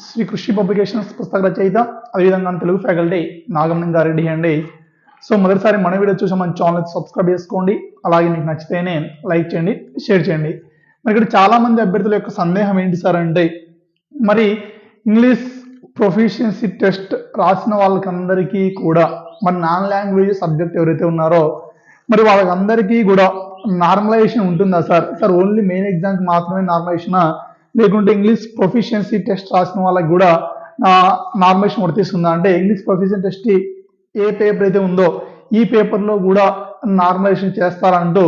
శ్రీ కృషి పబ్లికేషన్స్ పుస్తక రచయిత అదేవిధంగా తెలుగు ఫ్యాకల్టీ నాగమణి అండి. సో మొదటిసారి మన వీడియో చూసి మన ఛానల్ సబ్స్క్రైబ్ చేసుకోండి. అలాగే మీకు నచ్చితేనే లైక్ చేయండి షేర్ చేయండి. మరి ఇక్కడ చాలామంది అభ్యర్థుల యొక్క సందేహం ఏంటి సార్ అంటే మరి ఇంగ్లీష్ ప్రొఫిషియన్సీ టెస్ట్ రాసిన వాళ్ళకందరికీ కూడా మరి నాన్ లాంగ్వేజ్ సబ్జెక్ట్ ఎవరైతే ఉన్నారో మరి వాళ్ళకందరికీ కూడా నార్మలైజేషన్ ఉంటుందా సార్? సార్ ఓన్లీ మెయిన్ ఎగ్జామ్కి మాత్రమే నార్మలైజేషనా? లేకుంటే ఇంగ్లీష్ ప్రొఫిషియన్సీ టెస్ట్ రాసిన వాళ్ళకి కూడా నార్మేషన్ వర్తిస్తుందా అంటే ఇంగ్లీష్ ప్రొఫిషియన్ టెస్ట్ ఏ పేపర్ అయితే ఉందో ఈ పేపర్లో కూడా నార్మలైజేషన్ చేస్తారంటూ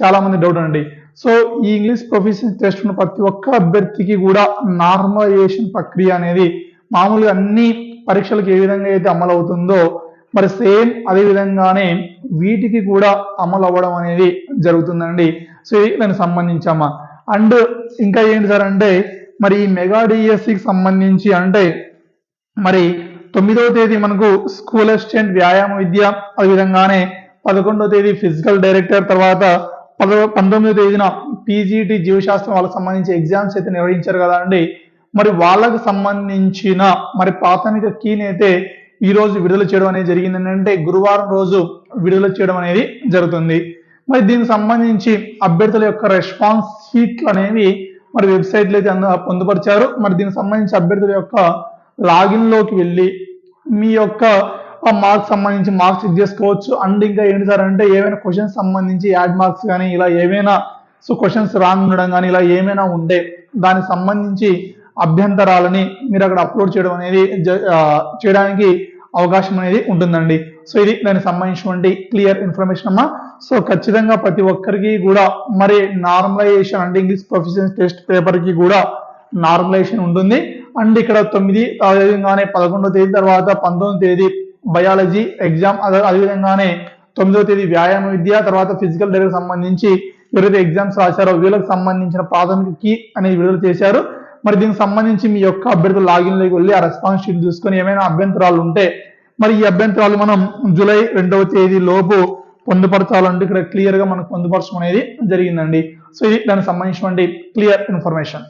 చాలా మంది డౌట్ అండి. సో ఈ ఇంగ్లీష్ ప్రొఫిషియన్ టెస్ట్ ఉన్న ప్రతి ఒక్క అభ్యర్థికి కూడా నార్మలైజేషన్ ప్రక్రియ అనేది మామూలుగా అన్ని పరీక్షలకు ఏ విధంగా అయితే అమలు అవుతుందో మరి సేమ్ అదే విధంగానే వీటికి కూడా అమలు అవ్వడం అనేది జరుగుతుందండి. సో ఇది దానికి సంబంధించామా అండ్ ఇంకా ఏంటి సార్ అంటే మరి ఈ మెగా డిఎస్సికి సంబంధించి అంటే మరి తొమ్మిదవ తేదీ మనకు స్కూల్ అసిస్టెంట్ వ్యాయామ విద్య అదేవిధంగానే పదకొండవ తేదీ ఫిజికల్ డైరెక్టర్ తర్వాత పద పంతొమ్మిదవ తేదీన పీజీటీ జీవశాస్త్రం వాళ్ళకి సంబంధించి ఎగ్జామ్స్ అయితే నిర్వహించారు కదా అండి. మరి వాళ్ళకు సంబంధించిన మరి ప్రాథమిక కీని అయితే ఈ రోజు విడుదల చేయడం అనేది జరిగింది అంటే గురువారం రోజు విడుదల చేయడం అనేది జరుగుతుంది. మరి దీనికి సంబంధించి అభ్యర్థుల యొక్క రెస్పాన్స్ షీట్లు అనేవి మరి వెబ్సైట్లో అయితే పొందుపరిచారు. మరి దీనికి సంబంధించి అభ్యర్థుల యొక్క లాగిన్లోకి వెళ్ళి మీ యొక్క మార్క్స్ సంబంధించి మార్క్స్ చెక్ చేసుకోవచ్చు. అండ్ ఇంకా ఏంటి సార్ అంటే ఏమైనా క్వశ్చన్స్ సంబంధించి యాడ్ మార్క్స్ కానీ ఇలా ఏమైనా సో క్వశ్చన్స్ రాంగ్ ఉండడం కానీ ఇలా ఏమైనా ఉంటే దానికి సంబంధించి అభ్యంతరాలని మీరు అక్కడ అప్లోడ్ చేయడం అనేది చేయడానికి అవకాశం అనేది ఉంటుందండి. సో ఇది దానికి సంబంధించినటువంటి క్లియర్ ఇన్ఫర్మేషన్ అమ్మా. సో ఖచ్చితంగా ప్రతి ఒక్కరికి కూడా మరి నార్మలైజేషన్ అంటే ఇంగ్లీష్ ప్రొఫెషన్ టెస్ట్ పేపర్కి కూడా నార్మలైజేషన్ ఉంటుంది. అండ్ ఇక్కడ తొమ్మిది అదేవిధంగానే పదకొండో తేదీ తర్వాత పంతొమ్మిది తేదీ బయాలజీ ఎగ్జామ్ అదే అదేవిధంగానే తొమ్మిదో తేదీ వ్యాయామ విద్య తర్వాత ఫిజికల్ డైరెక్ట్ సంబంధించి ఎవరైతే ఎగ్జామ్స్ రాశారో వీళ్ళకి సంబంధించిన ప్రాథమిక కీ అనేది విడుదల చేశారు. మరి దీనికి సంబంధించి మీ యొక్క అభ్యర్థులు లాగిన్లోకి వెళ్ళి ఆ రెస్పాన్స్ షీట్ చూసుకొని ఏమైనా అభ్యంతరాలు ఉంటే మరి ఈ అభ్యంతరాలు మనం జూలై రెండవ తేదీ లోపు పొందుపరచాలంటే ఇక్కడ క్లియర్గా మనకు పొందుపరచడం అనేది జరిగిందండి. సో ఇది దానికి సంబంధించినటువంటి క్లియర్ ఇన్ఫర్మేషన్